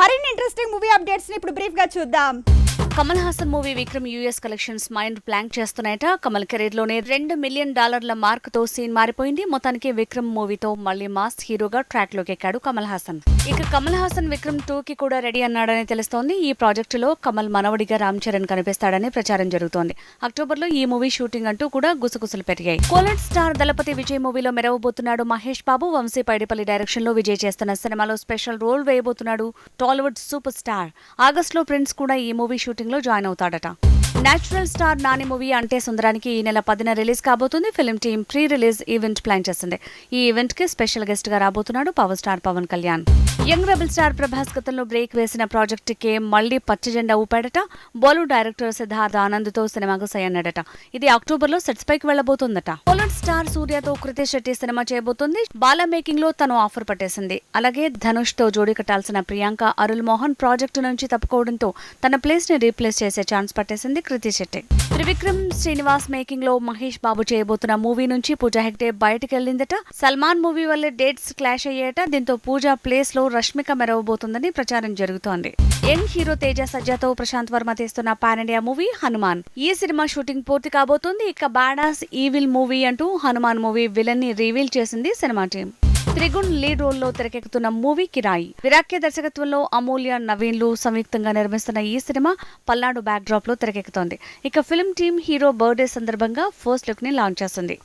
మరిన్ని interesting movie updates ఇప్పుడు బ్రీఫ్గా చూద్దాం. Kamal Haasan movie Vikram US collections mind block చేస్తున్నాయట. Kamal కెరీర్లోనే రెండు మిలియన్ డాలర్ల మార్క్తో సీన్ మారిపోయింది. మొత్తానికి విక్రమ్ మూవీతో మళ్ళీ మాస్ హీరోగా ట్రాక్లోకి ఎక్కాడు కమల్ హాసన్. ఇక కమల్ హాసన్ విక్రమ్ టూ కి కూడా రెడీ అన్నాడని తెలుస్తోంది. ఈ ప్రాజెక్టులో కమల్ మనవడిగా రామ్ చరణ్ కనిపిస్తాడని ప్రచారం జరుగుతోంది. అక్టోబర్లో ఈ మూవీ షూటింగ్ అంటూ కూడా గుసగుసలు పెరిగాయి. కోలెట్ స్టార్ దళపతి విజయ్ మూవీలో మెరవబోతున్నాడు మహేష్ బాబు. వంశీ పైడిపల్లి డైరెక్షన్లో విజయ్ చేస్తున్న సినిమాలో స్పెషల్ రోల్ వేయబోతున్నాడు టాలీవుడ్ సూపర్ స్టార్. ఆగస్ట్లో ప్రిన్స్ కూడా ఈ మూవీ షూటింగ్ లో join అవుతాడట. Natural star Nani movie Ante Sundaraniki ఈ నెల పదిన రిలీజ్ కాబోతుంది. Film team pre release event plan చేసింది ఈ ఈవెంట్కి స్పెషల్ గెస్ట్గా రాబోతున్నాడు power star Pawan Kalyan. Young rebel star Prabhas గతంలో బ్రేక్ వేసిన ప్రాజెక్ట్ కే మళ్ళీ పచ్చ జెండా ఊపాడట. బాలీవుడ్ డైరెక్టర్ సిద్ధార్థ్ ఆనంద్తో సినిమాకు సై అన్నాడట ఇది అక్టోబర్లో సెట్స్ పైకి వెళ్ళబోతుందట బాలీవుడ్ స్టార్ సూర్యతో కృతి శెట్టి సినిమా చేయబోతుంది. బాలా మేకింగ్లో తను ఆఫర్ పట్టేసింది. అలాగే ధనుష్తో జోడీ కట్టాల్సిన ప్రియాంక అరుల్ మోహన్ ప్రాజెక్టు నుంచి తప్పుకోవడంతో తన ప్లేస్ని రీప్లేస్ చేసే ఛాన్స్ పట్టేసింది కృతి శెట్టి. త్రివిక్రమ్ శ్రీనివాస్ మేకింగ్లో మహేష్ బాబు చేయబోతున్న మూవీ నుంచి పూజా హెగ్డే బయటకెళ్ళిందట సల్మాన్ మూవీ వల్లే డేట్స్ క్లాష్ అయ్యేట దీంతో పూజా ప్లేస్లో రష్మిక మెరవబోతుందని ప్రచారం జరుగుతోంది. యంగ్ హీరో తేజ సజ్జాతో ప్రశాంత్ వర్మ తీస్తున్న పాన్ ఇండియా మూవీ హనుమాన్. ఈ సినిమా షూటింగ్ పూర్తి కాబోతుంది. ఇక బాడాస్ ఈవిల్ మూవీ అంటూ హనుమాన్ మూవీ విలన్ని రివీల్ చేసింది సినిమా టీం. త్రిగుణ్ లీడ్ రోల్లో తెరకెక్కుతున్న మూవీ కిరాయి. విరాక్య దర్శకత్వంలో అమూల్య నవీన్లు సంయుక్తంగా నిర్మిస్తున్న ఈ సినిమా పల్నాడు బ్యాక్ డ్రాప్లో తెరకెక్కుతోంది. ఇక ఫిల్మ్ టీం హీరో బర్త్డే సందర్భంగా ఫస్ట్ లుక్ని లాంచ్ చేస్తుంది.